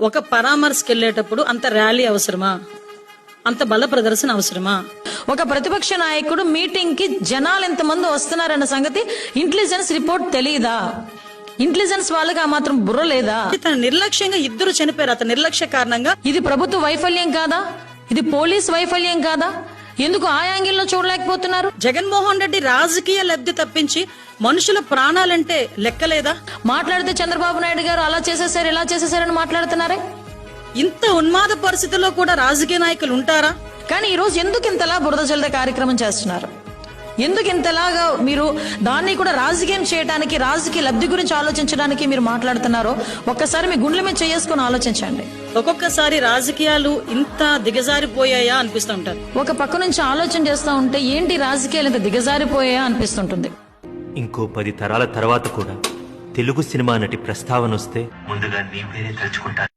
ఒక పరామర్శకి వెళ్ళేటప్పుడు అంత ర్యాలీ అవసరమా? అంత బల ప్రదర్శన అవసరమా? ఒక ప్రతిపక్ష నాయకుడు మీటింగ్కి జనాలు ఎంతమంది వస్తున్నారన్న సంగతి ఇంటెలిజెన్స్ రిపోర్ట్ తెలియదా ఇంటెలిజెన్స్ వాళ్ళకి ఆ మాత్రం బుర్ర లేదా? తన నిర్లక్ష్యంగా ఇద్దరు చనిపోయారు. అతని నిర్లక్ష్య కారణంగా ఇది ప్రభుత్వ వైఫల్యం కాదా? ఇది పోలీస్ వైఫల్యం కాదా? ఎందుకు ఆ యాంగిల్లో చూడలేకపోతున్నారు? జగన్మోహన్ రెడ్డి రాజకీయ లబ్ధి తప్పించి మనుషుల ప్రాణాలంటే లెక్కలేదా? మాట్లాడితే చంద్రబాబు నాయుడు గారు అలా చేసేసారు ఇలా చేసేసారని మాట్లాడుతున్నారే? ఇంత ఉన్మాద పరిస్థితుల్లో కూడా రాజకీయ నాయకులు ఉంటారా? కానీ ఈ రోజు ఎందుకు ఇంతలా బురద జల్లే కార్యక్రమం చేస్తున్నారు? ఎందుకు ఇంతలాగా మీరు దాన్ని కూడా రాజకీయం చేయడానికి రాజకీయ లబ్ధి గురించి ఆలోచించడానికి మీరు మాట్లాడుతున్నారో ఒక్కసారి మీ గుండెల మీద చేసుకుని ఆలోచించండి. ఒక్కొక్కసారి రాజకీయాలు ఇంత దిగజారిపోయాయా అనిపిస్తూ ఉంటారు. ఒక పక్క నుంచి ఆలోచన చేస్తూ ఉంటే ఏంటి రాజకీయాలు ఇంత దిగజారిపోయా అనిపిస్తుంటుంది. ఇంకో పది తరాల తర్వాత కూడా తెలుగు సినిమా నటి ప్రస్తావన వస్తే ముందుగా నీ పేరే తలుచుకుంటాను